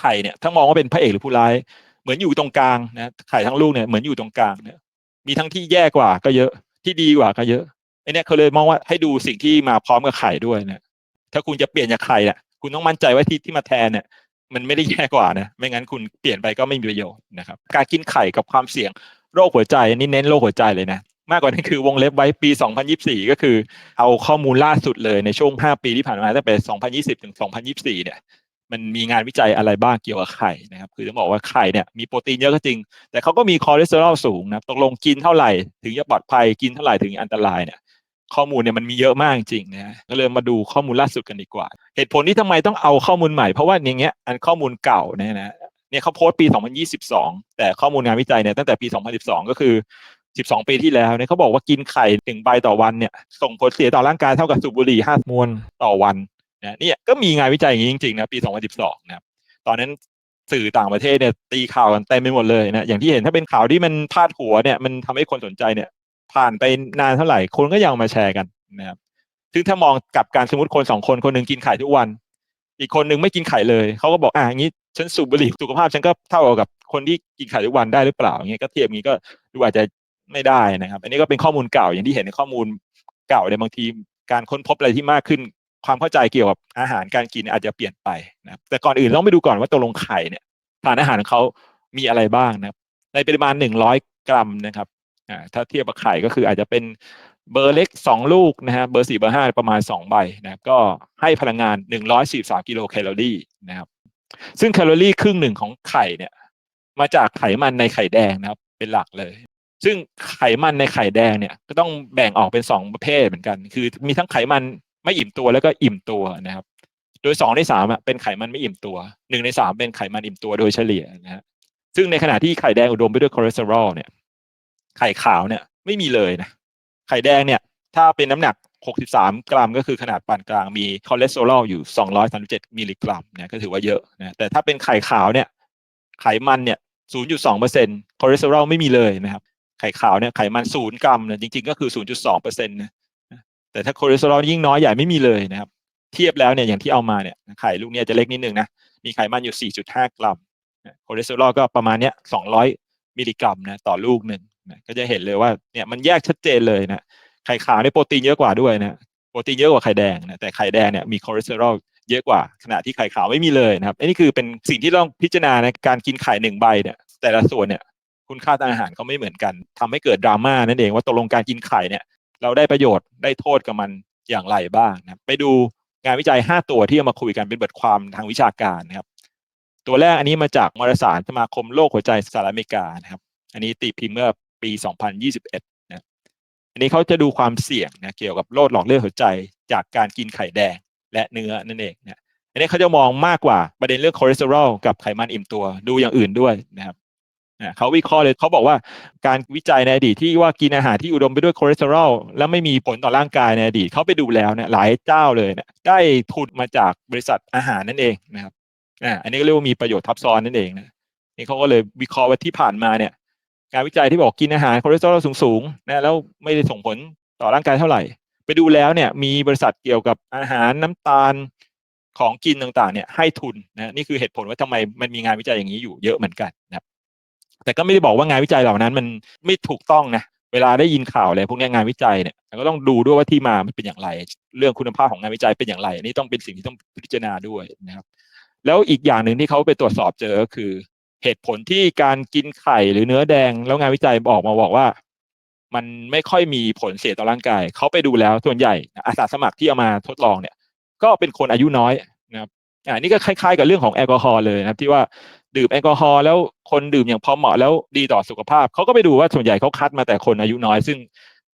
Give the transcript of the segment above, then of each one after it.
ไข่เนี่ยถ้ามองว่าเป็นพระเอกหรือผู้ร้าย เหมือนอยู่ตรงกลางนะไข่ทั้งลูกเนี่ยเหมือนอยู่ตรงกลางเนี่ยมีทั้งที่แย่กว่าก็เยอะที่ดีกว่าก็เยอะไอเนี่ยเขาเลยมองว่าให้ดูสิ่งที่มาพร้อมกับไข่ด้วยนะถ้าคุณจะเปลี่ยนจากไข่เนี่ยคุณต้องมั่นใจว่าที่ที่มาแทนเนี่ย มันไม่ได้แย่กว่านะไม่งั้นคุณเปลี่ยนไปก็ไม่มีประโยชน์นะครับ การกินไข่กับความเสี่ยงโรคหัวใจอันนี้เน้นโรคหัวใจเลยนะมากกว่านั้นคือวงเล็บไว้ปี 2024 ก็คือเอาข้อมูลล่าสุดเลยในช่วง 5 ปีที่ผ่านมาตั้งแต่ 2020 ถึง 2024 เนี่ย มันมีงานวิจัยอะไรบ้างเกี่ยวกับไข่นะครับ คือต้องบอกว่าไข่เนี่ยมีโปรตีนเยอะก็จริง แต่เขาก็มีคอเลสเตอรอลสูงนะตกลงกินเท่าไหร่ถึงจะปลอดภัยกินเท่าไหร่ถึงอันตรายเนี่ยข้อมูลเนี่ยมันมีเยอะมากจริงนะก็เลยมาดูข้อมูลล่าสุดกันดีกว่า เหตุผลที่ทำไมต้องเอาข้อมูลใหม่เพราะว่าอย่างเงี้ยอันข้อมูลเก่าเนี่ยนะเนี่ยเขาโพสต์ปี 2022 แต่ข้อมูลงานวิจัยเนี่ยตั้งแต่ปี 2012 ก็คือ 12 ปีที่แล้วเนี่ยเขาบอกว่ากินไข่ถึงใบต่อวันเนี่ยส่งผลเสียต่อร่างกายเท่ากับสูบบุหรี่5มวนต่อวัน นะเนี่ยก็มีงานวิจัยอย่างนี้จริงๆนะปี 2012 นะครับตอนนั้นสื่อต่างประเทศเนี่ยตีข่าวกันเต็มไปหมดเลยนะอย่างที่เห็นถ้าเป็นข่าวที่มันพาดหัวเนี่ยมันทำให้คนสนใจเนี่ย ผ่านไปนานเท่าไหร่คนก็ยังมาแชร์กันนะครับซึ่งถ้ามองกลับการสมมติคนสองคนคนหนึ่งกินไข่ทุกวัน อีกคนหนึ่งไม่กินไข่เลยเขาก็บอกอะอย่างนี้ฉันสูบบุหรี่สุขภาพฉันก็เท่ากับคนที่กินไข่ทุกวันได้หรือเปล่าอย่างเงี้ยก็เทียบงี้ก็ดูอาจจะไม่ได้นะครับ อันนี้ก็เป็นข้อมูลเก่าอย่างที่เห็นในข้อมูลเก่าในบางทีการค้นพบอะไรที่มากขึ้น ความเข้าใจเกี่ยวกับอาหารการกินอาจจะเปลี่ยนไปนะครับแต่ก่อนอื่นต้องไปดูก่อนว่าตกลงไข่เนี่ยสารอาหารของเขามีอะไรบ้างนะครับ ในปริมาณหนึ่งร้อยกรัมนะครับอ่าถ้าเทียบกับไข่ก็คืออาจจะเป็นเบอร์เล็กสองลูกนะฮะเบอร์สี่เบอร์ห้าประมาณสองใบนะครับก็ให้พลังงานหนึ่งร้อยสี่สามกิโลแคลอรี่นะครับ ซึ่งแคลอรี่ครึ่งหนึ่งของไข่เนี่ยมาจากไขมันในไข่แดงนะครับ เป็นหลักเลย ซึ่งไขมันในไข่แดงเนี่ยก็ต้องแบ่งออกเป็นสองประเภทเหมือนกัน คือมีทั้งไขมัน ไม่อิ่มตัวแล้วก็อิ่มตัวนะครับ โดยสองในสามอะเป็นไขมันไม่อิ่มตัวหนึ่งในสามเป็นไขมันอิ่มตัวโดยเฉลี่ยนะฮะซึ่งในขณะที่ไข่แดงอุดมไปด้วยคอเลสเตอรอลเนี่ย ไข่ขาวเนี่ยไม่มีเลยนะ ไข่แดงเนี่ย ถ้าเป็นน้ำหนัก 63 กรัม ก็คือขนาดปานกลางมีคอเลสเตอรอลอยู่ 237 มิลลิกรัมเนี่ยก็ถือว่าเยอะนะแต่ถ้าเป็นไข่ขาวเนี่ย ไขมันเนี่ย 0.2%คอเลสเตอรอลไม่มีเลยนะครับ ไข่ขาวเนี่ยไขมัน 0 กรัมเนี่ยจริงๆ ก็คือ 0.2%นะ แต่ถ้าคอเลสเตอรอลยิ่งน้อยใหญ่ไม่มีเลยนะครับ เทียบแล้วเนี่ยอย่างที่เอามาเนี่ยไข่ลูกนี้จะเล็กนิดนึงนะมีไขมันอยู่ 4.5 กรัมคอเลสเตอรอลก็ประมาณเนี้ย 200 มิลลิกรัมนะต่อลูกหนึ่งนะก็จะเห็นเลยว่าเนี่ยมันแยกชัดเจนเลยนะไข่ขาวในโปรตีนเยอะกว่าด้วยนะโปรตีนเยอะกว่าไข่แดงนะแต่ไข่แดงเนี่ยมีคอเลสเตอรอลเยอะกว่าขณะที่ไข่ขาวไม่มีเลยนะครับอันนี้คือเป็นสิ่งที่ต้องพิจารณาในการกินไข่หนึ่งใบเนี่ย แต่ละส่วนเนี่ยคุณค่าทางอาหารเขาไม่เหมือนกันทำให้เกิดดราม่านั่นเองว่าตกลงการกินไข่เนี่ย เราได้ประโยชน์ได้โทษกับมันอย่างไรบ้างนะไปดูงานวิจัย 5 ตัวที่เอามาคุยกันเป็นบทความทางวิชาการนะครับ ตัวแรกอันนี้มาจากวารสารสมาคมโรคหัวใจสหรัฐอเมริกานะครับ อันนี้ตีพิมพ์เมื่อปี 2021นะอันนี้เขาจะดูความเสี่ยงนะเกี่ยวกับโรคหลอดเลือดหัวใจ จากการกินไข่แดงและเนื้อนั่นเองนะอันนี้เขาจะมองมากกว่าประเด็นเรื่องคอเลสเตอรอลกับไขมันอิ่มตัวดูอย่างอื่นด้วยนะครับ เขาวิเคราะห์เลยเขาบอกว่าการวิจัยในอดีตที่ว่ากินอาหารที่อุดมไปด้วยคอเลสเตอรอลแล้วไม่มีผลต่อร่างกายในอดีตเขาไปดูแล้วเนี่ยหลายเจ้าเลยเนี่ยได้ทุนมาจากบริษัทอาหารนั่นเองนะครับอ่าอันนี้ก็เรียกว่ามีประโยชน์ทับซ้อนนั่นเองนะนี่เขาก็เลยวิเคราะห์ว่าที่ผ่านมาเนี่ยการวิจัยที่บอกกินอาหารคอเลสเตอรอลสูงๆนะแล้วไม่ได้ส่งผลต่อร่างกายเท่าไหร่ ไปดูแล้วเนี่ยมีบริษัทเกี่ยวกับอาหารน้ำตาลของกินต่างๆเนี่ยให้ทุนนะนี่คือเหตุผลว่าทำไมมันมีงานวิจัยอย่างนี้อยู่เยอะเหมือนกันนะครับ แต่ก็ไม่ได้บอกว่างานวิจัยเหล่านั้น มันไม่ถูกต้องนะเวลาได้ยินข่าวอะไรพวกนี้งานวิจัยเนี่ยก็ต้องดูด้วยว่าที่มามันเป็นอย่างไร เรื่องคุณภาพของงานวิจัยเป็นอย่างไรอันนี้ต้องเป็นสิ่งที่ต้องพิจารณาด้วยนะครับ แล้วอีกอย่างหนึ่งที่เขาไปตรวจสอบเจอก็คือ เหตุผลที่การกินไข่หรือเนื้อแดง แล้วงานวิจัยบอกมาบอกว่า มันไม่ค่อยมีผลเสียต่อร่างกายเขาไปดูแล้วส่วนใหญ่อาสาสมัครที่เอามาทดลองเนี่ย ก็เป็นคนอายุน้อยนะครับอ่านี่ก็คล้ายๆ กับเรื่องของแอลกอฮอล์เลยนะครับ ที่ว่า ดื่มแอลกอฮอล์แล้วคนดื่มอย่างพอเหมาะแล้วดีต่อสุขภาพเขาก็ไปดูว่าส่วนใหญ่เขาคัดมาแต่คนอายุน้อย ซึ่ง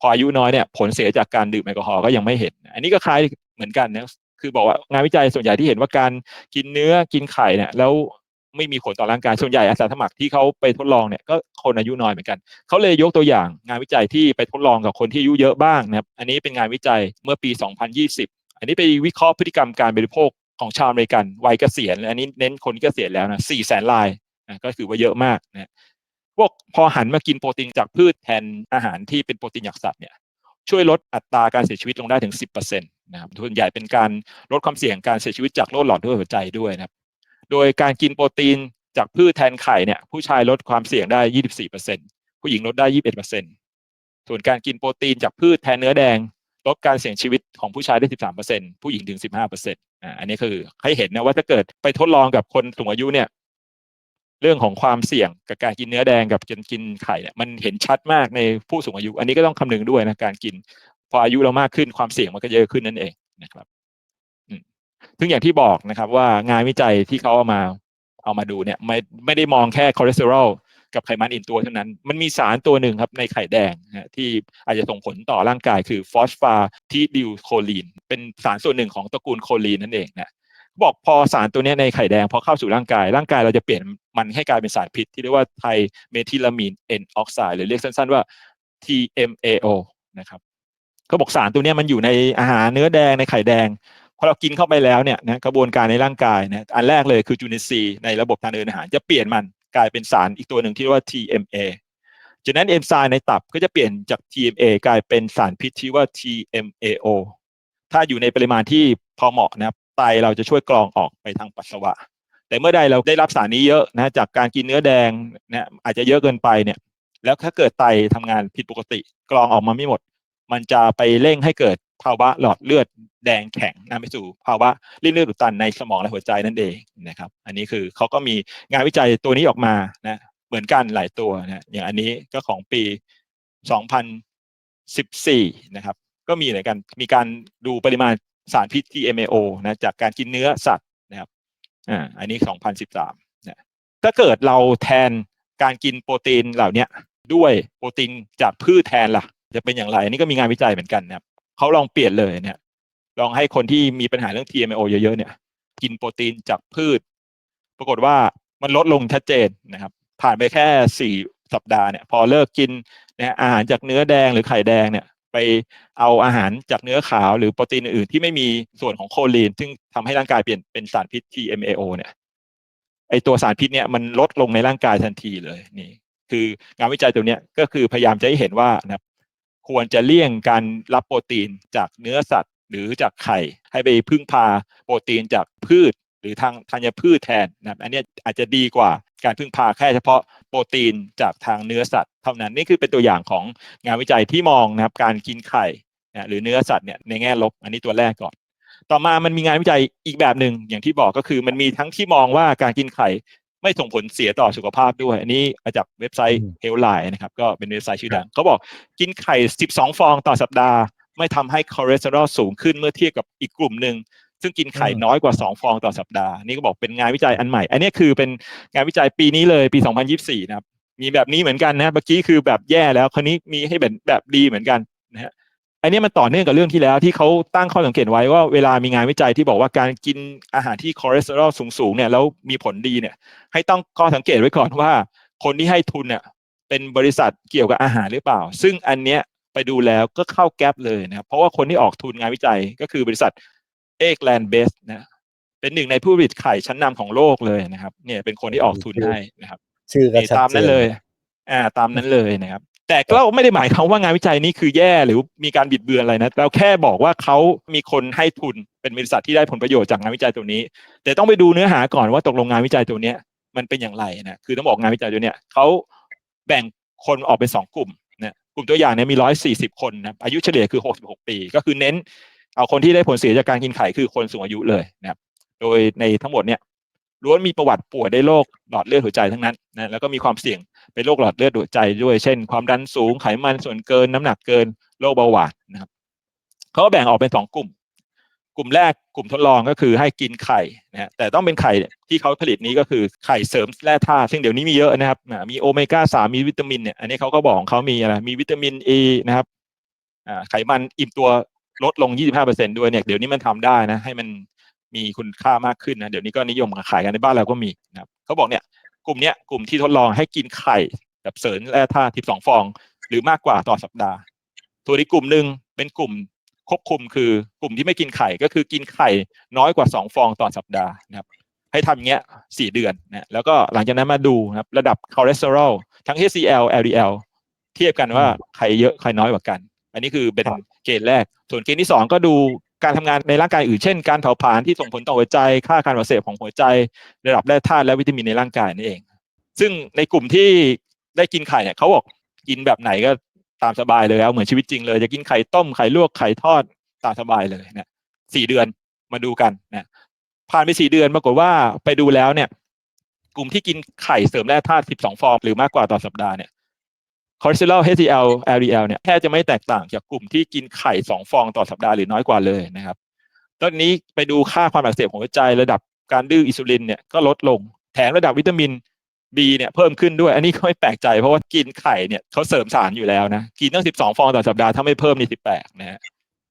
พออายุน้อยเนี่ยผลเสียจากการดื่มแอลกอฮอล์ก็ยังไม่เห็น อันนี้ก็คล้ายเหมือนกันนะคือบอกว่างานวิจัยส่วนใหญ่ที่เห็นว่าการกินเนื้อกินไข่เนี่ยแล้วไม่มีผลต่อร่างกายส่วนใหญ่อาสาสมัครที่เขาไปทดลองเนี่ยก็คนอายุน้อยเหมือนกันเขาเลยยกตัวอย่างงานวิจัยที่ไปทดลองกับคนที่อายุเยอะบ้างนะครับอันนี้เป็นงานวิจัยเมื่อปี 2020 อันนี้ไปวิเคราะห์พฤติกรรมการบริโภค ของชาวอเมริกันวัยเกษียณอันนี้เน้นคนเกษียณแล้วนะสี่แสนรายนะก็คือว่าเยอะมากนะพวกพอหันมากินโปรตีนจากพืชแทนอาหารที่เป็นโปรตีนจากสัตว์เนี่ยช่วยลดอัตราการเสียชีวิตลงได้ถึง 10%นะครับส่วนใหญ่เป็นการลดความเสี่ยงการเสียชีวิตจากโรคหลอดเลือดหัวใจด้วยนะครับ โดยการกินโปรตีนจากพืชแทนไข่เนี่ยผู้ชายลดความเสี่ยงได้ 24%ผู้หญิงลดได้ 21%ส่วนการกินโปรตีนจากพืชแทนเนื้อแดง ลดการเสี่ยงชีวิตของผู้ชายได้ 13%ผู้หญิงถึง 15%อ่าอันนี้คือให้เห็นนะว่าถ้าเกิดไปทดลองกับคนสูงอายุเนี่ยเรื่องของความเสี่ยงกับการกินเนื้อแดงกับการกินไข่เนี่ยมันเห็นชัดมากในผู้สูงอายุ อันนี้ก็ต้องคำนึงด้วยนะการกิน พออายุเรามากขึ้นความเสี่ยงมันก็เยอะขึ้นนั่นเองนะครับซึ่งอย่างที่บอกนะครับว่างานวิจัยที่เขาเอามาเอามาดูเนี่ยไม่ไม่ได้มองแค่คอเลสเตอรอล กับไขมันอิ่มตัวเท่านั้น มันมีสารตัวหนึ่งครับในไข่แดงนะที่อาจจะส่งผลต่อร่างกายคือฟอสฟาทีดิลโคลีน เป็นสารส่วนหนึ่งของตระกูลโคลีนนั่นเองนะบอกพอสารตัวนี้ในไข่แดงพอเข้าสู่ร่างกาย ร่างกายเราจะเปลี่ยนมันให้กลายเป็นสารพิษ ที่เรียกว่าไทเมทิลามีนเอนออกไซด์หรือเรียกสั้นๆว่า TMAO นะครับเขาบอกสารตัวนี้มันอยู่ในอาหารเนื้อแดงในไข่แดงพอเรากินเข้าไปแล้วเนี่ยนะกระบวนการในร่างกายนะอันแรกเลยคือจูเนซีย์ในระบบทางเดินอาหารจะเปลี่ยนมัน กลายเป็นสารอีกตัวหนึ่งที่เรียกว่า TMA จากนั้นเอนไซม์ในตับก็จะเปลี่ยนจาก TMA กลายเป็นสารพิษที่ว่า TMAO ถ้าอยู่ในปริมาณที่พอเหมาะนะครับไตเราจะช่วยกรองออกไปทางปัสสาวะ แต่เมื่อใดเราได้รับสารนี้เยอะนะจากการกินเนื้อแดงนะอาจจะเยอะเกินไปเนี่ยแล้วถ้าเกิดไตทำงานผิดปกติ กรองออกมาไม่หมด มันจะไปเร่งให้เกิดภาวะหลอดเลือดแดงแข็งนำไปสู่ภาวะริ่มเลือดอุดตันในสมองและหัวใจนั่นเองนะครับ อันนี้คือเขาก็มีงานวิจัยตัวนี้ออกมานะเหมือนกันหลายตัวนะอย่างอันนี้ก็ของปี 2014 นะครับ ก็มีเหมือนกันมีการดูปริมาณสารพิษ TMAO นะจากการกินเนื้อสัตว์นะครับอ่าอันนี้ 2013นะถ้าเกิดเราแทนการกินโปรตีนเหล่านี้ด้วยโปรตีนจากพืชแทนล่ะ จะเป็นอย่างไรอันนี้ก็มีงานวิจัยเหมือนกันนะครับเขาลองเปลี่ยนเลยเนี่ยลองให้คนที่มีปัญหาเรื่อง TMAO เยอะๆเนี่ย กินโปรตีนจากพืช ปรากฏว่ามันลดลงชัดเจนนะครับ ผ่านไปแค่สี่สัปดาห์เนี่ย พอเลิกกินนะอาหารจากเนื้อแดงหรือไข่แดงเนี่ย ไปเอาอาหารจากเนื้อขาวหรือโปรตีนอื่นที่ไม่มีส่วนของโคลีน ซึ่งทำให้ร่างกายเปลี่ยนเป็นสารพิษ TMAO เนี่ยไอตัวสารพิษเนี่ยมันลดลงในร่างกายทันทีเลยนี่ คืองานวิจัยตัวเนี้ยก็คือพยายามจะให้เห็นว่านะ ควรจะเลี่ยงการรับโปรตีนจากเนื้อสัตว์ หรือจากไข่ ให้ไปพึ่งพาโปรตีนจากพืช หรือทางธัญพืชแทนนะครับอันนี้อาจจะดีกว่าการพึ่งพาแค่เฉพาะโปรตีนจากทางเนื้อสัตว์เท่านั้นนี่คือเป็นตัวอย่างของงานวิจัยที่มองนะครับการกินไข่นะหรือเนื้อสัตว์เนี่ยในแง่ลบอันนี้ตัวแรกก่อน ต่อมามันมีงานวิจัยอีกแบบหนึ่งอย่างที่บอกก็คือมันมีทั้งที่มองว่าการกินไข่ ไม่ส่งผลเสียต่อสุขภาพด้วย อันนี้มาจากเว็บไซต์ Healthline นะครับ ก็เป็นเว็บไซต์ชื่อดังเขาบอกกินไข่ 12 ฟองต่อสัปดาห์ ไม่ทำให้คอเลสเตอรอลสูงขึ้นเมื่อเทียบกับอีกกลุ่มหนึ่งซึ่งกินไข่น้อยกว่า 2 ฟองต่อสัปดาห์ นี่ก็บอกเป็นงานวิจัยอันใหม่ อันนี้คือเป็นงานวิจัยปีนี้เลยปี 2024 นะครับ มีแบบนี้เหมือนกันนะเมื่อกี้คือแบบแย่แล้ว คราวนี้มีให้แบบแบบดีเหมือนกันนะฮะ อันนี้มันต่อเนื่องกับเรื่องที่แล้วที่เขาตั้งข้อสังเกตไว้ว่าเวลามีงานวิจัยที่บอกว่าการกินอาหารที่คอเลสเตอรอลสูงๆเนี่ยแล้วมีผลดีเนี่ย ให้ต้องข้อสังเกตไว้ก่อนว่า คนที่ให้ทุนเนี่ยเป็นบริษัทเกี่ยวกับอาหารหรือเปล่า ซึ่งอันเนี้ยไปดูแล้วก็เข้าแก๊ปเลยนะครับเพราะว่าคนที่ออกทุนงานวิจัยก็คือบริษัทเอกแลนด์เบสนะเป็นหนึ่งในผู้ผลิตไข่ชั้นนำของโลกเลยนะครับ เนี่ยเป็นคนที่ออกทุนให้นะครับชื่อก็นี่ชัดตามเจนั้นนเลย อ่า ตามนั้นเลยนะครับ แต่ก็ไม่ได้หมายความว่างานวิจัยนี้คือแย่หรือมีการบิดเบือนอะไรนะเราแค่บอกว่าเขามีคนให้ทุนเป็นบริษัทที่ได้ผลประโยชน์จากงานวิจัยตัวนี้ แต่ต้องไปดูเนื้อหาก่อนว่าตกลงงานวิจัยตัวเนี้ยมันเป็นอย่างไรนะคือต้องบอกงานวิจัยตัวเนี้ยเขาแบ่งคนออกเป็นสองกลุ่มนะกลุ่มตัวอย่างเนี่ยมีร้อยสี่สิบคนนะอายุเฉลี่ยคือหกสิบหกปี ก็คือเน้น เอาคนที่ได้ผลเสียจากการกินไข่คือคนสูงอายุเลยนะครับโดยในทั้งหมดเนี่ย ล้วนมีประวัติป่วยได้โรคหลอดเลือดหัวใจทั้งนั้นนะแล้วก็มีความเสี่ยงเป็นโรคหลอดเลือดหัวใจด้วย เช่น ความดันสูงไขมันส่วนเกินน้ำหนักเกินโรคเบาหวานนะครับเขาก็แบ่งออกเป็นสองกลุ่ม กลุ่มแรกกลุ่มทดลองก็คือให้กินไข่นะฮะแต่ต้องเป็นไข่ที่เขาผลิตนี้ก็คือไข่เสริมแร่ธาตุซึ่งเดี๋ยวนี้มีเยอะนะครับมีโอเมก้าสามมีวิตามินเนี่ยอันนี้เขาก็บอกของเขามีอะไรมีวิตามินเอนะครับไขมันอิ่มตัวลดลง 25%ด้วยเนี่ยเดี๋ยวนี้มันทำได้นะให้มัน มีคุณค่ามากขึ้นนะเดี๋ยวนี้ก็นิยมขายกันในบ้านเราก็มีนะครับเขาบอกเนี่ยกลุ่มเนี้ยกลุ่มที่ทดลองให้กินไข่แบบเสริมแร่ธาตุ12ฟอง หรือมากกว่าต่อสัปดาห์ส่วนอีกกลุ่มหนึ่งเป็นกลุ่มควบคุมคือกลุ่มที่ไม่กินไข่ก็คือกินไข่น้อยกว่า2ฟองต่อสัปดาห์นะครับให้ทำอย่างเงี้ยสี่เดือนนะแล้วก็หลังจากนั้นมาดูนะครับระดับคอเลสเตอรอลทั้ง HCl LDL เทียบกันว่าใครเยอะใครน้อยกว่ากัน อันนี้คือเป็นเกณฑ์แรก ส่วนเกณฑ์ที่สองก็ดู การทำงานในร่างกายอื่นเช่นการเผาผลาญที่ส่งผลต่อหัวใจ ค่าการอักเสบของหัวใจ ระดับแร่ธาตุและวิตามินในร่างกายนี่เอง ซึ่งในกลุ่มที่ได้กินไข่เนี่ยเขาบอกกินแบบไหนก็ตามสบายเลยเอาเหมือนชีวิตจริงเลย จะกินไข่ต้มไข่ลวกไข่ทอดตามสบายเลยเนี่ยสี่เดือนมาดูกันนะผ่านไปสี่เดือนปรากฏว่าไปดูแล้วเนี่ย กลุ่มที่กินไข่เสริมแร่ธาตุ12ฟองหรือมากกว่าต่อสัปดาห์เนี่ย คอเลสเตอรอล HDL LDL เนี่ยแทบจะไม่แตกต่างจากกลุ่มที่กินไข่สองฟองต่อสัปดาห์หรือน้อยกว่าเลยนะครับตอนนี้ไปดูค่าความอักเสบของหัวใจระดับการดื้ออินซูลินเนี่ยก็ลดลง แถมระดับวิตามิน B เนี่ยเพิ่มขึ้นด้วย อันนี้ก็ไม่แปลกใจเพราะว่ากินไข่เนี่ยเขาเสริมสารอยู่แล้วนะ กินตั้ง 12 ฟองต่อสัปดาห์ถ้าไม่เพิ่มนี่18นะฮะ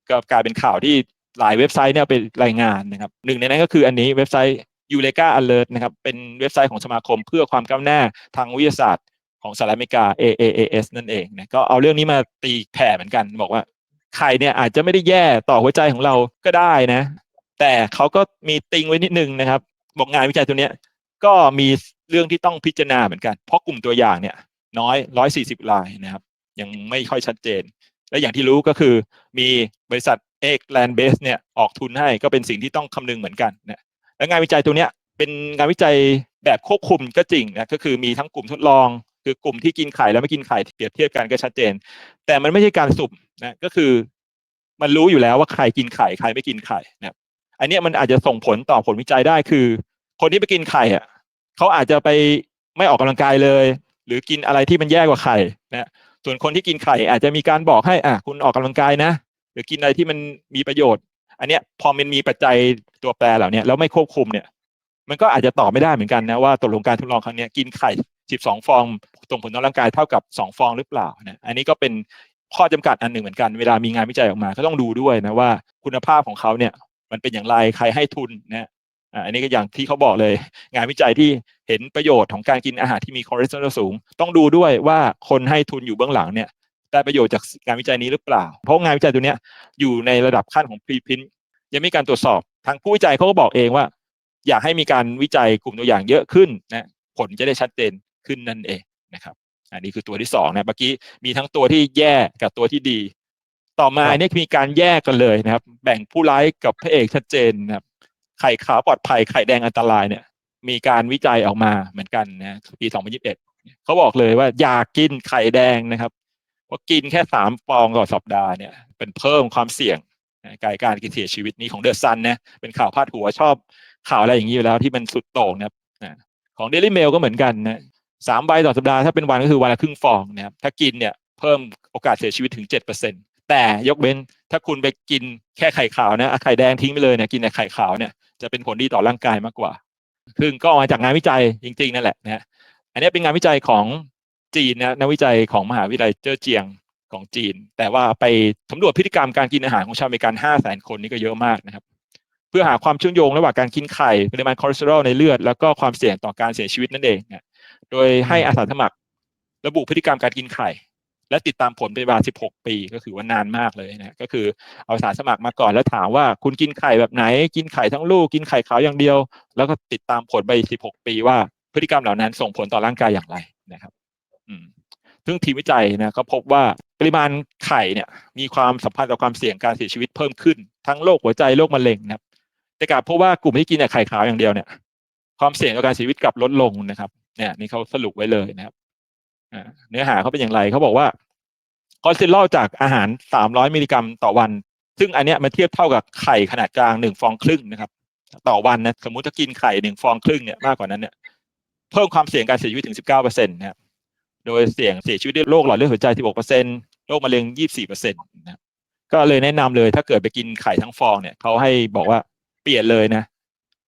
ก็กลายเป็นข่าวที่หลายเว็บไซต์เนี่ยไปรายงานนะครับหนึ่งในนั้นก็คืออันนี้เว็บไซต์ยูเลกาอเลอร์นะครับเป็นเว็บไซต์ของสมาคมเพื่อความก้าวหน้าทางวิทยาศาสตร์ ของสหรัฐอเมริกา AAAS นั่นเองนะก็เอาเรื่องนี้มาตีแผ่เหมือนกัน บอกว่าไข่เนี่ยอาจจะไม่ได้แย่ต่อหัวใจของเราก็ได้นะ แต่เขาก็มีติงไว้นิดนึงนะครับ บอกงานวิจัยตัวเนี้ยก็มีเรื่องที่ต้องพิจารณาเหมือนกัน เพราะกลุ่มตัวอย่างเนี่ย น้อยร้อยสี่สิบรายนะครับ ยังไม่ค่อยชัดเจน และอย่างที่รู้ก็คือมีบริษัทเอกแลนด์เบสเนี่ยออกทุนให้ก็เป็นสิ่งที่ต้องคำนึงเหมือนกันนะและงานวิจัยตัวเนี้ยเป็นงานวิจัยแบบควบคุมก็จริงนะก็คือมีทั้งกลุ่มทดลอง คือกลุ่มที่กินไข่และไม่กินไข่เปรียบเทียบกันก็ชัดเจน แต่มันไม่ใช่การสุ่มนะก็คือ มันรู้อยู่แล้วว่าใครกินไข่ใครไม่กินไข่นะอันนี้มันอาจจะส่งผลต่อผลวิจัยได้คือ คนที่ไปกินไข่อะเขาอาจจะไปไม่ออกกำลังกายเลย หรือกินอะไรที่มันแย่กว่าไข่นะส่วนคนที่กินไข่อาจจะมีการบอกให้อะคุณออกกำลังกายนะ หรือกินอะไรที่มันมีประโยชน์ อันเนี้ยพอมันมีปัจจัยตัวแปรเหล่านี้แล้วไม่ควบคุมเนี่ย มันก็อาจจะตอบไม่ได้เหมือนกันนะว่าตกลงการทดลองครั้งนี้กินไข่ 12 ฟองส่งผลต่อร่างกายเท่ากับ 2 ฟองหรือเปล่านะอันนี้ก็เป็นข้อจำกัดอันหนึ่งเหมือนกันเวลามีงานวิจัยออกมา ก็ต้องดูด้วยนะว่าคุณภาพของเขาเนี่ยมันเป็นอย่างไรใครให้ทุนนะอันนี้ก็อย่างที่เขาบอกเลย งานวิจัยที่เห็นประโยชน์ของการกินอาหารที่มีคอเลสเตอรอลสูง ต้องดูด้วยว่าคนให้ทุนอยู่เบื้องหลังเนี่ยได้ประโยชน์จากงานวิจัยนี้หรือเปล่า เพราะงานวิจัยตัวเนี้ยอยู่ในระดับขั้นของพรีพินยังไม่มีการตรวจสอบ ทางผู้วิจัยเขาก็บอกเองว่า อยากให้มีการวิจัยกลุ่มตัวอย่างเยอะขึ้นนะผลจะได้ชัดเจน ขึ้นนั่นเองนะครับอันนี้คือตัวที่สองนะเมื่อกี้มีทั้งตัวที่แย่กับตัวที่ดี ต่อมาอันนี้มีการแยกกันเลยนะครับ แบ่งผู้ร้ายกับพระเอกชัดเจนนะครับไข่ขาวปลอดภัยไข่แดงอันตรายเนี่ย มีการวิจัยออกมาเหมือนกันนะปี 2021เขาบอกเลยว่าอยากกินไข่แดงนะครับเพราะกินแค่สามฟองต่อสัปดาห์เนี่ย เป็นเพิ่มความเสี่ยงการการกินเสียชีวิตนี้ของเดอะซันนะเป็นข่าวพาดหัวชอบข่าวอะไรอย่างนี้อยู่แล้วที่มันสุดโต่งนะครับของเดลิเมลก็เหมือนกันนะ สามใบต่อสัปดาห์ถ้าเป็นวันก็คือวันละครึ่งฟองนะครับถ้ากินเนี่ยเพิ่มโอกาสเสียชีวิตถึงเจ็ดเปอร์เซ็นตแต่ยกเว้นถ้าคุณไปกินแค่ไข่ขาวนะไข่แดงทิ้งไปเลยเนี่ยกินแต่ไข่ขาวเนี่ยจะเป็นผลดีต่อร่างกายมากกว่าซึ่งก็มาจากงานวิจัยจริง ๆ นั่นแหละนะอันนี้เป็นงานวิจัยของจีนนะนักวิจัยของมหาวิทยาลัยเจ้อเจียงของจีน แต่ว่าไปสำรวจพฤติกรรมการกินอาหารของชาวอเมริกันห้าแสนคนนี่ก็เยอะมากนะครับ เพื่อหาความเชื่อมโยงระหว่างการกินไข่ปริมาณคอเลสเตอรอลในเลือดแล้วก็ความเสี่ยงต่อการเสียชีวิตนั่นเองนะ โดยให้อาสาสมัคร ระบุพฤติกรรมการกินไข่ และติดตามผลเป็นเวลา 16 ปีก็คือว่านานมากเลยนะก็คือเอาอาสาสมัครมาก่อนแล้วถามว่าคุณกินไข่แบบไหน กินไข่ทั้งลูกกินไข่ขาวอย่างเดียว แล้วก็ติดตามผลไป 16 ปีว่าพฤติกรรมเหล่านั้นส่งผลต่อร่างกายอย่างไรนะครับ อืมซึ่งทีมวิจัยนะก็พบว่าปริมาณไข่เนี่ย มีความสัมพันธ์ต่อความเสี่ยงการเสียชีวิตเพิ่มขึ้น ทั้งโรคหัวใจโรคมะเร็งนะครับแต่การพบว่ากลุ่มที่กินแต่ไข่ขาวอย่างเดียวเนี่ย ความเสี่ยงต่อการเสียชีวิตกลับลดลงนะครับ เนี่ยนี่เขาสรุปไว้เลยนะครับเนื้อหาเขาเป็นอย่างไรเขาบอกว่าคอเลสเตอรอลจากอาหาร 300 มิลลิกรัมต่อวัน ซึ่งอันเนี้ยมันเทียบเท่ากับไข่ขนาดกลางหนึ่งฟองครึ่งนะครับ ต่อวันนะสมมุติถ้ากินไข่หนึ่งฟองครึ่งเนี่ยมากกว่านั้นเนี่ยเพิ่มความเสี่ยงการเสียชีวิตถึง 19เปอร์เซ็นต์นะครับโดยเสี่ยงเสียชีวิตด้วยโรคหลอดเลือดหัวใจ 16เปอร์เซ็นต์โรคมะเร็ง 24เปอร์เซ็นต์นะครับก็เลยแนะนำเลยถ้าเกิดไปกินไข่ทั้งฟองเนี่ยเขาให้บอกว่าเปลี่ยนเลยนะ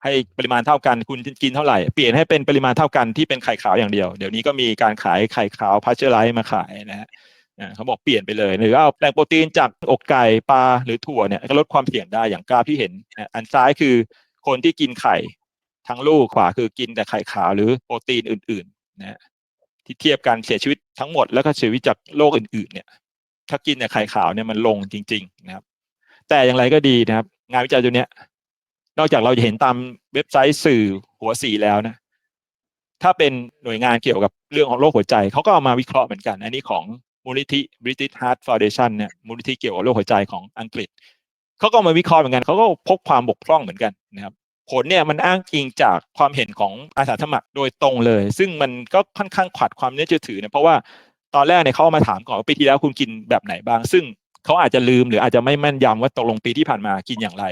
ให้ปริมาณเท่ากันคุณกินเท่าไหร่เปลี่ยนให้เป็นปริมาณเท่ากันที่เป็นไข่ขาวอย่างเดียว เดี๋ยวนี้ก็มีการขายไข่ขาวพาสเจอร์ไลท์มาขายนะฮะเขาบอกเปลี่ยนไปเลยหรือเอาแหล่งโปรตีนจากอกไก่ปลาหรือถั่วเนี่ยก็ลดความเสี่ยงได้อย่างกราฟที่เห็น อันซ้ายคือคนที่กินไข่ทั้งลูกขวาคือกินแต่ไข่ขาวหรือโปรตีนอื่นๆนะที่เทียบการเสียชีวิตทั้งหมดแล้วก็เสียชีวิตจากโรคอื่นๆ เนี่ย ถ้ากินแต่ไข่ขาวเนี่ยมันลงจริง ๆ นะครับ แต่อย่างไรก็ดีนะครับ งานวิจัยตัวเนี้ย นอกจากเราจะเห็นตามเว็บไซต์สื่อหัวสีแล้วนะ ถ้าเป็นหน่วยงานเกี่ยวกับเรื่องของโรคหัวใจเขาก็เอามาวิเคราะห์เหมือนกัน อันนี้ของมูลนิธิ British Heart Foundation เนี่ยมูลนิธิเกี่ยวกับโรคหัวใจของอังกฤษเขาก็มาวิเคราะห์เหมือนกันเขาก็พบความบกพร่องเหมือนกันนะครับผลเนี่ยมันอ้างอิงจากความเห็นของอาสาสมัครโดยตรงเลย ซึ่งมันก็ค่อนข้างขัดความน่าเชื่อถือนะเพราะว่าตอนแรกเนี่ยเขาเอามาถามก่อนว่าปีที่แล้วคุณกินแบบไหนบ้าง ซึ่งเขาอาจจะลืมหรืออาจจะไม่แม่นยำว่าตกลงปีที่ผ่านมากินอย่างไร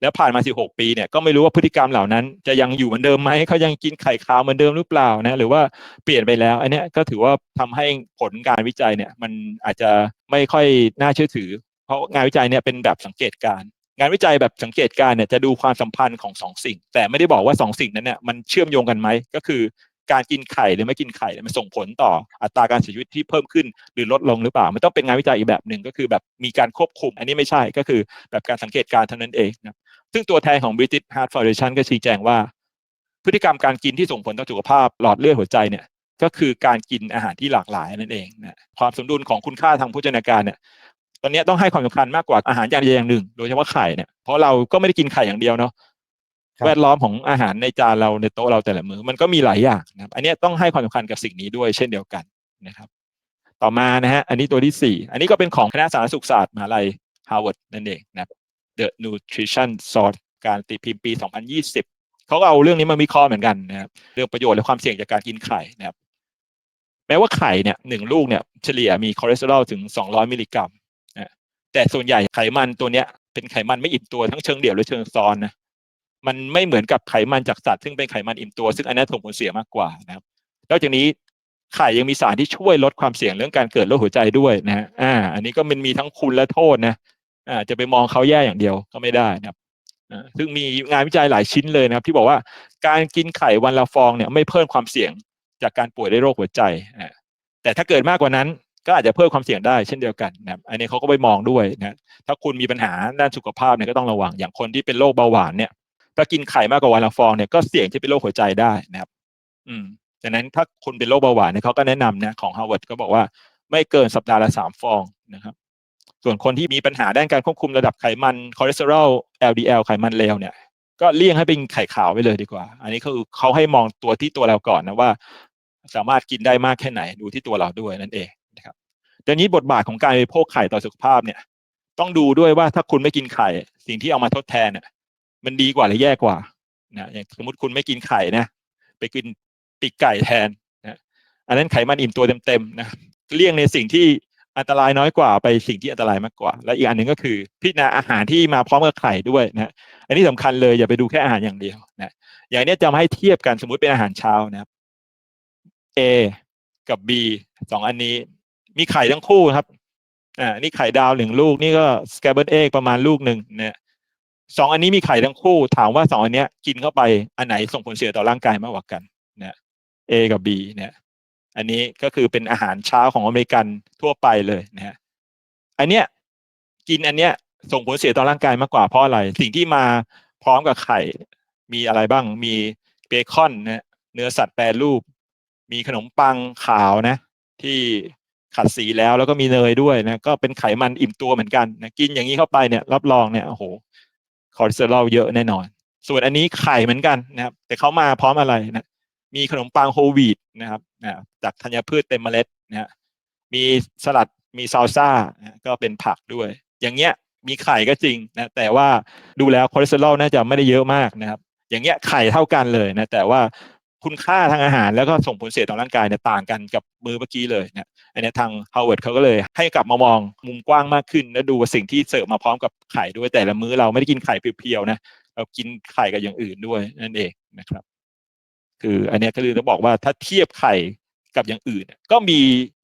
แล้วผ่านมา 16 ปีเนี่ยก็ไม่รู้ว่าพฤติกรรมเหล่านั้น จะยังอยู่เหมือนเดิมไหมเขายังกินไข่ขาวเหมือนเดิมหรือเปล่านะหรือว่าเปลี่ยนไปแล้ว อันนี้ก็ถือว่าทำให้ผลการวิจัยเนี่ยมันอาจจะไม่ค่อยน่าเชื่อถือ เพราะงานวิจัยเนี่ยเป็นแบบสังเกตการงานวิจัยแบบสังเกตการเนี่ยจะดูความสัมพันธ์ของสองสิ่ง แต่ไม่ได้บอกว่าสองสิ่งนั้นเนี่ยมันเชื่อมโยงกันไหมก็คือ การกินไข่หรือไม่กินไข่มันส่งผลต่ออัตราการเสียชีวิตที่เพิ่มขึ้นหรือลดลงหรือเปล่า มันต้องเป็นงานวิจัยอีกแบบหนึ่งก็คือแบบมีการควบคุม อันนี้ไม่ใช่ก็คือแบบการสังเกตการเท่านั้นเองนะซึ่งตัวแทนของ British Heart Foundation ก็ชี้แจงว่า พฤติกรรมการกินที่ส่งผลต่อสุขภาพหลอดเลือดหัวใจเนี่ยก็คือการกินอาหารที่หลากหลายนั่นเองนะความสมดุลของคุณค่าทางโภชนาการเนี่ยตอนนี้ต้องให้ความสำคัญมากกว่าอาหารอย่างใดอย่างหนึ่ง โดยเฉพาะไข่เนี่ยเพราะเราก็ไม่ได้กินไข่อย่างเดียวเนาะ แวดล้อมของอาหารในจานเราในโต๊ะเราแต่ละมือมันก็มีหลายอย่างนะครับ อันนี้ต้องให้ความสำคัญกับสิ่งนี้ด้วยเช่นเดียวกันนะครับ ต่อมานะฮะอันนี้ตัวที่สี่อันนี้ก็เป็นของคณะสาธารณสุขศาสตร์มหาลัยฮาร์วาร์ดนั่นเองนะ The Nutrition Source การตีพิมพ์ปี 2020 เขาก็เอาเรื่องนี้มาวิเคราะห์เหมือนกันนะครับเรื่องประโยชน์และความเสี่ยงจากการกินไข่นะครับแม้ว่าไข่เนี่ยหนึ่งลูกเนี่ยเฉลี่ยมีคอเลสเตอรอลถึง 200 มิลลิกรัมนะแต่ส่วนใหญ่ไขมันตัวเนี้ยเป็นไขมันไม่อิ่มตัวทั้งเชิงเดี่ยวและเชิงซ้อนนะ มันไม่เหมือนกับไขมันจากสัตว์ซึ่งเป็นไขมันอิ่มตัว ซึ่งอันนี้ส่งผลเสียมากกว่านะครับนอกจากนี้ไข่ยังมีสารที่ช่วยลดความเสี่ยงเรื่องการเกิดโรคหัวใจด้วยนะฮะอ่า อันนี้ก็มันมีทั้งคุณและโทษนะอ่าจะไปมองเขาแย่อย่างเดียวก็ไม่ได้นะครับซึ่งมีงานวิจัยหลายชิ้นเลยนะครับ ที่บอกว่าการกินไข่วันละฟองเนี่ยไม่เพิ่มความเสี่ยงจากการป่วยด้วยโรคหัวใจนะแต่ถ้าเกิดมากกว่านั้นก็อาจจะเพิ่มความเสี่ยงได้เช่นเดียวกันนะครับ อันนี้เขาก็ไปมองด้วยนะถ้าคุณมีปัญหาด้านสุขภาพเนี่ยก็ต้องระวังอย่างคนที่เป็นโรคเบาหวานเนี่ย ถ้ากินไข่มากกว่าวันละฟองเนี่ยก็เสี่ยงที่เป็นโรคหัวใจได้นะครับ อืมดังนั้นถ้าคุณเป็นโรคเบาหวานเนี่ยเขาก็แนะนำนะของฮาร์วาร์ดก็บอกว่าไม่เกินสัปดาห์ละสามฟองนะครับ ส่วนคนที่มีปัญหาด้านการควบคุมระดับไขมันคอเลสเตอรอล LDL ไขมันเลวเนี่ย ก็เลี่ยงให้เป็นไข่ขาวไปเลยดีกว่า อันนี้คือเขาให้มองตัวที่ตัวเราก่อนนะว่า สามารถกินได้มากแค่ไหนดูที่ตัวเราด้วยนั่นเองนะครับแต่นี้บทบาทของการบริโภคไข่ต่อสุขภาพเนี่ย ต้องดูด้วยว่าถ้าคุณไม่กินไข่ สิ่งที่เอามาทดแทนเนี่ย มันดีกว่าหรือแย่กว่านะอย่างสมมติคุณไม่กินไข่นะไปกินปีกไก่แทนนะอันนั้นไขมันอิ่มตัวเต็มๆนะเลี่ยงในสิ่งที่อันตรายน้อยกว่าไปสิ่งที่อันตรายมากกว่า และอีกอันหนึ่งก็คือ พิจารณาอาหารที่มาพร้อมกับไข่ด้วยนะอันนี้สำคัญเลยอย่าไปดูแค่อาหารอย่างเดียวนะอย่างนี้จะมาให้เทียบกันสมมุติเป็นอาหารเช้านะครับ A กับ B สองอันนี้มีไข่ทั้งคู่ครับอ่านี่ไข่ดาวหนึ่งลูก นี่ก็สแกเบิลเอ็กประมาณลูกหนึ่งเนี่ย สองอันนี้มีไข่ทั้งคู่ ถามว่าสองอันเนี้ยกินเข้าไปอันไหนส่งผลเสียต่อร่างกายมากกว่ากันเนี่ย A กับ B เนี่ย อันนี้ก็คือเป็นอาหารเช้าของอเมริกันทั่วไปเลยนะฮะอันเนี้ยกินอันเนี้ยส่งผลเสียต่อร่างกายมากกว่าเพราะอะไร สิ่งที่มาพร้อมกับไข่ มีอะไรบ้างมีเบคอนนะเนื้อสัตว์แปรรูป มีขนมปังขาวนะ ที่ขัดสีแล้วแล้วก็มีเนยด้วยนะก็เป็นไขมันอิ่มตัวเหมือนกันนะกินอย่างนี้เข้าไปเนี่ย รับรองเนี่ยโอ้โห คอเลสเตอรอลเยอะแน่นอน ส่วนอันนี้ไข่เหมือนกันนะครับ แต่เขามาพร้อมอะไรนะมีขนมปังโฮลวีตนะครับนะจากธัญพืชเต็มเมล็ดนะฮะมีสลัดมีซาลซ่านะก็เป็นผักด้วย อย่างเงี้ยมีไข่ก็จริงนะแต่ว่าดูแล้วคอเลสเตอรอลน่าจะไม่ได้เยอะมากนะครับ อย่างเงี้ยไข่เท่ากันเลยนะแต่ว่า คุณค่าทางอาหารแล้วก็ส่งผลเสียต่อร่างกายเนี่ยต่างกันกับมือเมื่อกี้เลยเนะอันนี้ทางฮาวเวิร์ดเขาก็เลยให้กลับมามองมุมกว้างมากขึ้น และดูสิ่งที่เสิร์ฟมาพร้อมกับไข่ด้วยแต่ละมื้อเราไม่ได้กินไข่เพียวๆนะเรากินไข่กับอย่างอื่นด้วยนั่นเองนะครับ คืออันนี้ก็คือจะบอกว่าถ้าเทียบไข่กับอย่างอื่น ก็มี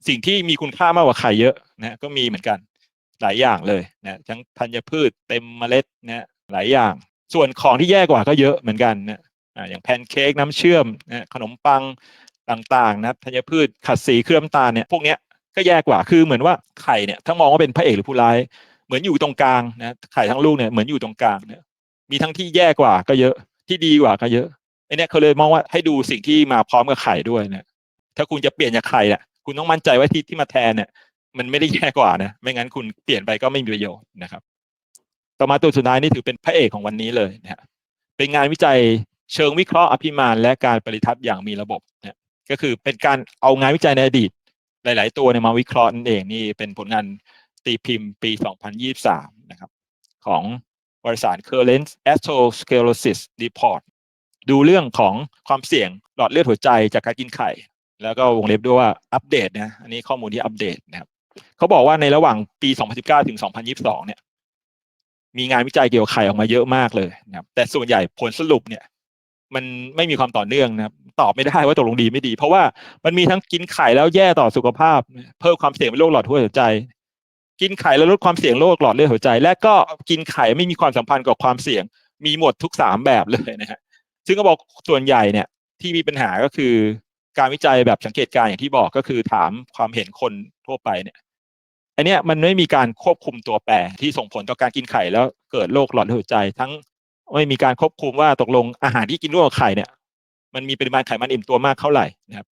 สิ่งที่มีคุณค่ามากกว่าไข่เยอะนะก็มีเหมือนกันหลายอย่างเลยนะทั้งธัญพืชเต็มเมล็ดนะหลายอย่าง ส่วนของที่แย่กว่าก็เยอะเหมือนกันนะ อย่างแพนเค้กน้ำเชื่อมขนมปังต่างๆนะธัญพืชขัดสีเคลือบตาลเนี่ยพวกเนี้ยก็แย่กว่าคือเหมือนว่าไข่เนี่ยถ้ามองว่าเป็นพระเอกหรือผู้ร้ายเหมือนอยู่ตรงกลางนะไข่ทั้งลูกเนี่ยเหมือนอยู่ตรงกลางเนี่ยมีทั้งที่แย่กว่าก็เยอะที่ดีกว่าก็เยอะไอเนี้ยเขาเลยมองว่าให้ดูสิ่งที่มาพร้อมกับไข่ด้วยนะถ้าคุณจะเปลี่ยนจากไข่เนี่ยคุณต้องมั่นใจว่าที่ที่มาแทนเนี่ย มันไม่ได้แย่กว่านะไม่งั้นคุณเปลี่ยนไปก็ไม่มีประโยชน์นะครับ ต่อมาตัวสุดท้ายนี่ถือเป็นพระเอกของวันนี้เลยนะเป็นงานวิจัย เชิงวิเคราะห์อภิมานและการปริทัศน์อย่างมีระบบเนะก็คือเป็นการเอางานวิจัยในอดีต หลาย ๆ ตัวเนี่ยมาวิเคราะห์นั่นเองนี่เป็นผลงานตีพิมพ์ปี 2023 นะครับ ของบริษัท Current Atherosclerosis Report ดูเรื่องของความเสี่ยงหลอดเลือดหัวใจจากการกินไข่ แล้วก็วงเล็บด้วยว่าอัปเดตนะอันนี้ข้อมูลที่อัปเดตนะครับเขาบอกว่าในระหว่างปี 2019 ถึง 2022 เนี่ย มีงานวิจัยเกี่ยวกับไข่ออกมาเยอะมากเลยนะครับแต่ส่วนใหญ่ผลสรุปเนี่ย มันไม่มีความต่อเนื่องนะครับตอบไม่ได้ว่าตกลงดีไม่ดี เพราะว่ามันมีทั้งกินไข่แล้วแย่ต่อสุขภาพ เพิ่มความเสี่ยงเป็นโรคหลอดหัวใจ กินไข่แล้วลดความเสี่ยงโรคหลอดเลือดหัวใจ และก็กินไข่ไม่มีความสัมพันธ์กับความเสี่ยง มีหมดทุกสามแบบเลยนะฮะซึ่งก็บอกส่วนใหญ่เนี่ยที่มีปัญหาก็คือ การวิจัยแบบสังเกตการอย่างที่บอกก็คือถามความเห็นคนทั่วไปเนี่ยอันเนี้ยมันไม่มีการควบคุมตัวแปรที่ส่งผลต่อการกินไข่แล้วเกิดโรคหลอดเลือดหัวใจ ทั้ง ไม่มีการควบคุมว่าตกลงอาหารที่กินร่วมกับไข่เนี่ย มันมีปริมาณไขมันอิ่มตัวมากเท่าไหร่นะครับ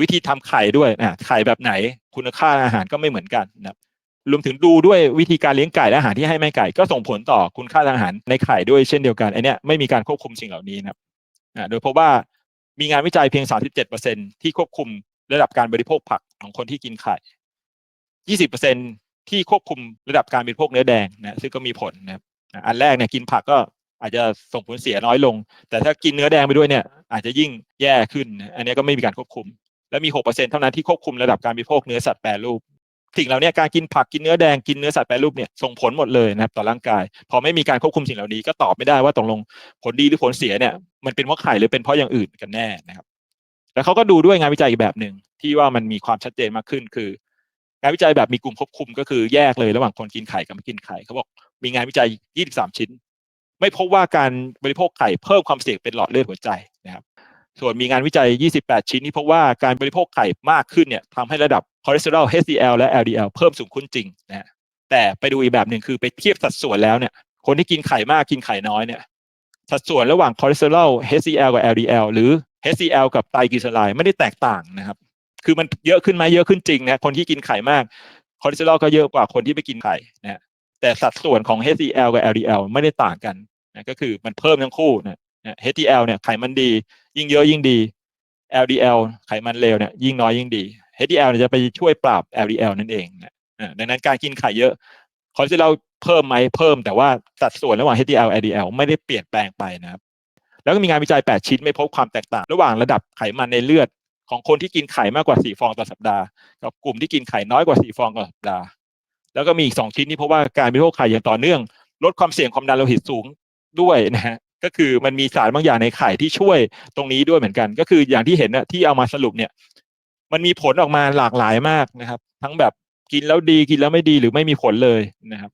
วิธีทำไข่ด้วยนะไข่แบบไหน คุณค่าอาหารก็ไม่เหมือนกันนะครับรวมถึงดูด้วยวิธีการเลี้ยงไก่และอาหารที่ให้แม่ไก่ก็ส่งผลต่อคุณค่าอาหารในไข่ด้วยเช่นเดียวกันไอเนี้ยไม่มีการควบคุมสิ่งเหล่านี้นะครับโดยพบว่ามีงานวิจัยเพียง 37%ที่ควบคุมระดับการบริโภคผักของคนที่กินไข่ 20%ที่ควบคุมระดับการบริโภคเนื้อแดงนะซึ่งก็มีผลนะครับอันแรกเนี่ยกินผักก็ อาจจะส่งผลเสียน้อยลง แต่ถ้ากินเนื้อแดงไปด้วยเนี่ยอาจจะยิ่งแย่ขึ้น อันนี้ก็ไม่มีการควบคุม และมี 6%เท่านั้นที่ควบคุมระดับการบริโภคเนื้อสัตว์แปรรูปสิ่งเหล่านี้การกินผักกินเนื้อแดงกินเนื้อสัตว์แปรรูปเนี่ยส่งผลหมดเลยนะครับต่อร่างกาย พอไม่มีการควบคุมสิ่งเหล่านี้ก็ตอบไม่ได้ว่าตกลงผลดีหรือผลเสียเนี่ยมันเป็นเพราะไข่หรือเป็นเพราะอย่างอื่นกันแน่นะครับ แล้วเขาก็ดูด้วยงานวิจัยอีกแบบหนึ่งที่ว่ามันมีความชัดเจนมากขึ้นคือ งานวิจัยแบบมีกลุ่มควบคุมก็คือแยกเลยระหว่างคนกินไข่กับไม่กินไข่เขาบอกมีงานวิจัย 23 ชิ้น ไม่พบว่าการบริโภคไข่เพิ่มความเสี่ยงเป็นหลอดเลือดหัวใจนะครับส่วนมีงานวิจัย 28 ชิ้นที่พบว่าการบริโภคไข่มากขึ้นเนี่ยทำให้ระดับคอเลสเตอรอล HDL และ LDL เพิ่มสูงขึ้นจริงนะแต่ไปดูอีกแบบหนึ่งคือไปเทียบสัดส่วนแล้วเนี่ยคนที่กินไข่มากกินไข่น้อยเนี่ยสัดส่วนระหว่างคอเลสเตอรอล HDL กับ LDL หรือ HDL กับไตรกลีเซอไรด์ไม่ได้แตกต่างนะครับ คือมันเยอะขึ้นไหมเยอะขึ้นจริงนะคนที่กินไข่มากคอเลสเตอรอลก็เยอะกว่าคนที่ไม่กินไข่นะฮะแต่สัดส่วนของ HDL กับ LDL ไม่ได้ต่างกัน นะก็คือมันเพิ่มทั้งคู่นะ HDL เนี่ยไขมันดี ยิ่งเยอะยิ่งดี LDL ไขมันเลวเนี่ยยิ่งน้อยยิ่งดี HDL เนี่ยจะไปช่วยปราบ LDL นั่นเองนะอ่าดังนั้นการกินไข่เยอะคอเลสเตอรอลเพิ่มไหมเพิ่มแต่ว่าสัดส่วนระหว่าง HDL LDL ไม่ได้เปลี่ยนแปลงไปนะครับ แล้วก็มีงานวิจัย 8 ชิ้นไม่พบความแตกต่าง ระหว่างระดับไขมันในเลือด ของคนที่กินไข่มากกว่า 4 ฟองต่อสัปดาห์กับกลุ่มที่กินไข่น้อยกว่า 4 ฟองต่อสัปดาห์ แล้วก็มีอีก 2 ชิ้นที่พบว่าการบริโภคไข่อย่างต่อเนื่อง ลดความเสี่ยงความดันโลหิตสูง ด้วยนะฮะก็คือมันมีสารบางอย่างในไข่ที่ช่วยตรงนี้ด้วยเหมือนกัน ก็คืออย่างที่เห็นนะที่เอามาสรุปเนี่ย มันมีผลออกมาหลากหลายมากนะครับ ทั้งแบบกินแล้วดีกินแล้วไม่ดีหรือไม่มีผลเลยนะครับ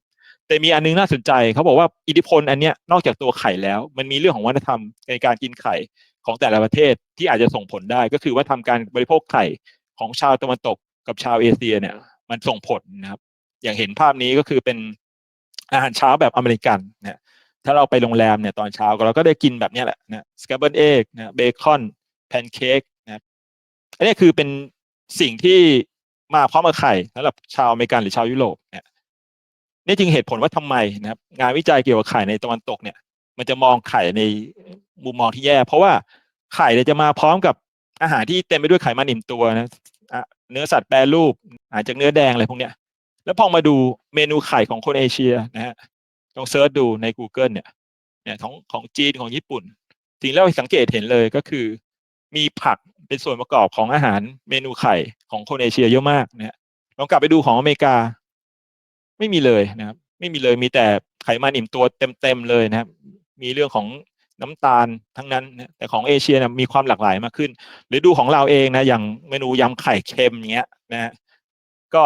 แต่มีอันนึงน่าสนใจเขาบอกว่าอิทธิพลอันเนี้ยนอกจากตัวไข่แล้ว มันมีเรื่องของวัฒนธรรมในการกินไข่ของแต่ละประเทศที่อาจจะส่งผลได้ ก็คือว่าทำการบริโภคไข่ของชาวตะวันตกกับชาวเอเชียเนี่ย มันส่งผลนะครับ อย่างเห็นภาพนี้ก็คือเป็นอาหารเช้าแบบอเมริกันนะ ถ้าเราไปโรงแรมเนี่ยตอนเช้าเราก็ได้กินแบบนี้แหละนะสแคเบิลเอ็กนะเบคอนแพนเค้กนะอันนี้คือเป็นสิ่งที่มาพร้อมกับไข่สำหรับชาวอเมริกันหรือชาวยุโรปเนี่ยนี่จึงเหตุผลว่าทำไมนะครับงานวิจัยเกี่ยวกับไข่ในตะวันตกเนี่ย มันจะมองไข่ในมุมมองที่แย่ เพราะว่าไข่เนี่ยจะมาพร้อมกับอาหารที่เต็มไปด้วยไขมันอิ่มตัวนะอะเนื้อสัตว์แปรรูปอาหารจากเนื้อแดงอะไรพวกเนี้ยแล้วพอมาดูเมนูไข่ของคนเอเชียนะฮะ ลองเซิร์ชดูใน Google เนี่ยเนี่ยของของจีนของญี่ปุ่น สิ่งแรกที่สังเกตเห็นเลยก็คือ มีผักเป็นส่วนประกอบของอาหารเมนูไข่ของคนเอเชียเยอะมากนะฮะลองกลับไปดูของอเมริกา ไม่มีเลยนะครับ ไม่มีเลยมีแต่ไขมันอิ่มตัวเต็มๆเลยนะครับ มีเรื่องของน้ำตาลทั้งนั้นนะแต่ของเอเชียนะมีความหลากหลายมากขึ้น หรือดูของเราเองนะ อย่างเมนูยำไข่เค็มเงี้ยนะก็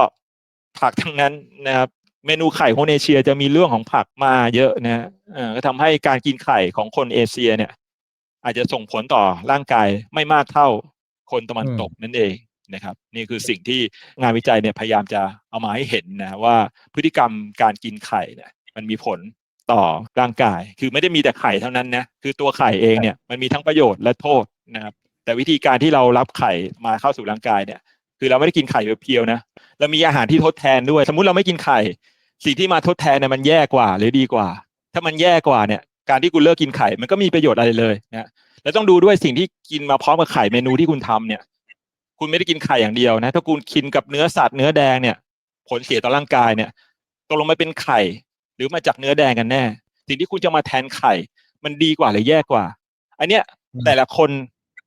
ผักทั้งนั้นนะครับ เมนูไข่ของเอเชียจะมีเรื่องของผักมาเยอะนะฮะเออก็ทำให้การกินไข่ของคนเอเชียเนี่ย อาจจะส่งผลต่อร่างกายไม่มากเท่าคนตะวันตกนั่นเองนะครับ นี่คือสิ่งที่งานวิจัยเนี่ยพยายามจะเอามาให้เห็นนะว่าพฤติกรรมการกินไข่เนี่ยมันมีผลต่อร่างกาย คือไม่ได้มีแต่ไข่เท่านั้นนะคือตัวไข่เองเนี่ยมันมีทั้งประโยชน์และโทษนะครับแต่วิธีการที่เรารับไข่มาเข้าสู่ร่างกายเนี่ย คือเราไม่ได้กินไข่เพียวๆนะ เรามีอาหารที่ทดแทนด้วย สมมุติเราไม่กินไข่สิ่งที่มาทดแทนเนี่ยมันแย่กว่า หรือดีกว่า ถ้ามันแย่กว่าเนี่ย การที่คุณเลิกกินไข่มันก็มีประโยชน์อะไรเลยนะแล้วต้องดูด้วยสิ่งที่กินมาพร้อมกับไข่เมนูที่คุณทำเนี่ย คุณไม่ได้กินไข่อย่างเดียวนะ ถ้าคุณกินกับเนื้อสัตว์เนื้อแดงเนี่ย ผลเสียต่อร่างกายเนี่ยตกลงไม่เป็นไข่ หรือมาจากเนื้อแดงกันแน่ สิ่งที่คุณจะมาแทนไข่ มันดีกว่าหรือแย่กว่า อันเนี้ยอืมแต่ละคน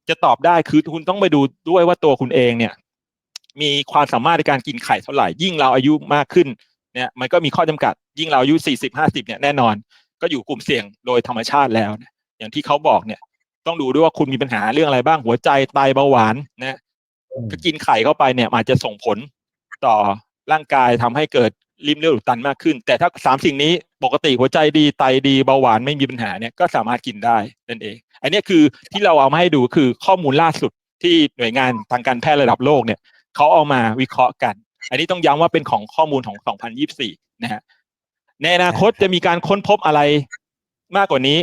จะตอบได้คือคุณต้องไปดูด้วยว่าตัวคุณเองเนี่ย มีความสามารถในการกินไข่เท่าไหร่ ยิ่งเราอายุมากขึ้นเนี่ยมันก็มีข้อจำกัด ยิ่งเราอายุสี่สิบห้าสิบเนี่ยแน่นอน ก็อยู่กลุ่มเสี่ยงโดยธรรมชาติแล้วอย่างที่เขาบอกเนี่ย ต้องดูด้วยว่าคุณมีปัญหาเรื่องอะไรบ้างหัวใจไตเบาหวานนะอืมถ้ากินไข่เข้าไปเนี่ยอาจจะส่งผลต่อร่างกายทำให้เกิดริมเลือดอุดตันมากขึ้น แต่ถ้าสามสิ่งนี้ปกติหัวใจดีไตดีเบาหวานไม่มีปัญหาเนี่ยก็สามารถกินได้นั่นเอง อันนี้คือที่เราเอามาให้ดูคือข้อมูลล่าสุดที่หน่วยงานทางการแพทย์ระดับโลกเนี่ย เขาเอามาวิเคราะห์กัน อันนี้ต้องย้ำว่าเป็นของข้อมูลของ 2024 นะฮะในอนาคตจะมีการค้นพบอะไรมากกว่านี้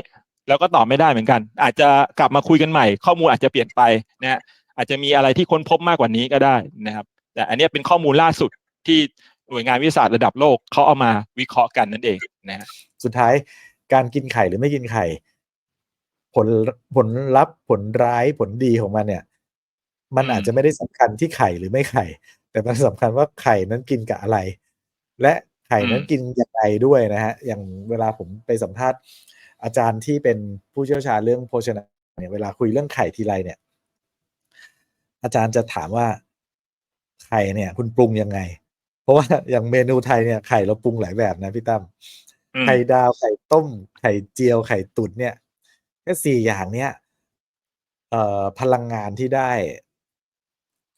เราก็ตอบไม่ได้เหมือนกัน อาจจะกลับมาคุยกันใหม่ ข้อมูลอาจจะเปลี่ยนไปนะฮะอาจจะมีอะไรที่ค้นพบมากกว่านี้ก็ได้นะครับ แต่อันนี้เป็นข้อมูลล่าสุดที่หน่วยงานวิทยาศาสตร์ระดับโลกเขาเอามาวิเคราะห์กันนั่นเองนะฮะสุดท้ายการกินไข่หรือไม่กินไข่ ผลผลลัพธ์ผลร้ายผลดีของมันเนี่ย มันอืมอาจจะไม่ได้สำคัญที่ไข่หรือไม่ไข่ แต่มันสำคัญว่าไข่นั้นกินกับอะไร และไข่นั้นกินยังไงด้วยนะฮะอย่างเวลาผมไปสัมภาษณ์อาจารย์ที่เป็นผู้เชี่ยวชาญเรื่องโภชนาเนี่ยเวลาคุยเรื่องไข่ทีไรเนี่ย อาจารย์จะถามว่าไข่เนี่ย คุณปรุงยังไง เพราะว่าอย่างเมนูไทยเนี่ยไข่เราปรุงหลายแบบนะพี่ตั้มอืมไข่ดาวไข่ต้ม ไข่เจียวไข่ตุ๋นเนี่ยแค่สี่อย่างเนี้ยเอ่อพลังงานที่ได้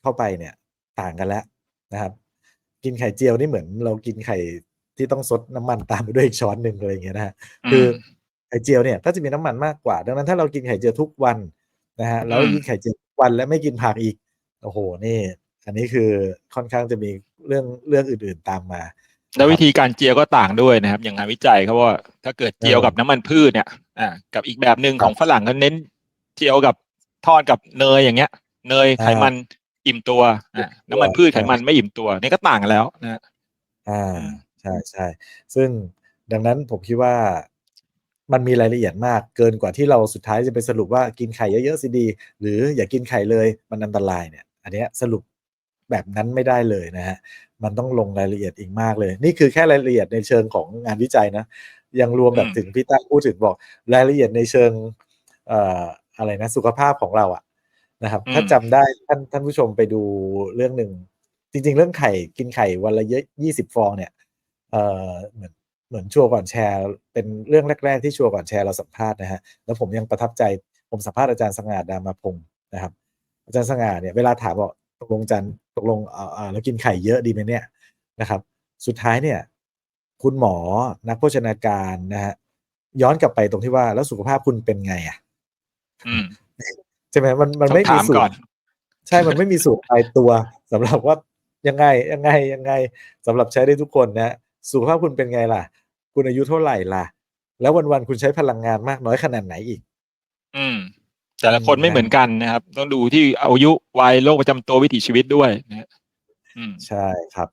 เข้าไปเนี่ยต่างกันแล้วนะครับ กินไข่เจียวนี่เหมือนเรากินไข่ที่ต้องซดน้ำมันตามไปด้วยอีกช้อนหนึ่งอะไรอย่างเงี้ยนะฮะคือมไข่เจียวเนี่ยก็จะมีน้ำมันมากกว่า ดังนั้นถ้าเรากินไข่เจียวทุกวันนะฮะแล้วอืมกินไข่เจียวทุกวันและไม่กินผักอีกโอ้โหนี่ อันนี้คือค่อนข้างจะมีเรื่องเรื่องอื่นๆตามมา แล้ววิธีการเจียวก็ต่างด้วยนะครับ อย่างงานวิจัยเขาว่าถ้าเกิดเจียวกับน้ำมันพืชเนี่ยอ่ากับอีกแบบหนึ่งครับของฝรั่งก็เน้นเจียวกับทอดกับเนยอย่างเงี้ย เนยไขมัน อิ่มตัวอ่าน้ำมันพืชไขมันไม่อิ่มตัว นี่ก็ต่างกันแล้วนะฮะอ่าอืมใช่ใช่ซึ่งดังนั้นผมคิดว่ามันมีรายละเอียดมากเกินกว่าที่เราสุดท้ายจะไปสรุปว่ากินไข่เยอะๆสิดี หรืออย่ากินไข่เลยมันอันตรายเนี่ย อันเนี้ยสรุปแบบนั้นไม่ได้เลยนะฮะมันต้องลงรายละเอียดอีกมากเลย นี่คือแค่รายละเอียดในเชิงของงานวิจัยนะ ยังรวมแบบอืมถึงพี่ตั้งพูดถึงบอก รายละเอียดในเชิงเอ่ออะไรนะสุขภาพของเราอะ นะครับ ถ้าจำได้ท่านท่านผู้ชมไปดูเรื่องหนึ่ง จริง ๆ เรื่องไข่กินไข่วันละเยอะยี่สิบฟองเนี่ยเออเหมือนเหมือนชัวร์ก่อนแชร์ เป็นเรื่องแรก ๆ ที่ชัวร์ก่อนแชร์เราสัมภาษณ์นะฮะแล้วผมยังประทับใจผมสัมภาษณ์อาจารย์สง่าดามาพงศ์นะครับ อาจารย์สง่าเนี่ยเวลาถามบอกตกลงอาจันตกลงเอ่อเอ่อแล้วกินไข่เยอะดีไหมเนี่ยนะครับ สุดท้ายเนี่ย คุณหมอนักโภชนาการนะฮะย้อนกลับไปตรงที่ว่าแล้วสุขภาพคุณเป็นไงอะอืม ใช่ไหมมันมันไม่ต้องมีถามสูก่ตอนรใช่มันไม่มีสูตรตายตัวสำหรับว่ายังไงยังไงยังไงสำหรับใช้ได้ทุกคนนะสุขภาพคุณเป็นไงล่ะ คุณอายุเท่าไหร่ล่ะ แล้ววันๆคุณใช้พลังงานมากน้อยขนาดไหนอีก อืม แต่ละคนอืมไม่เหมือนกันนะครับ ต้องดูที่อายุวัยโรคประจำตัววิถีชีวิตด้วยนะฮะอืมใช่ครับ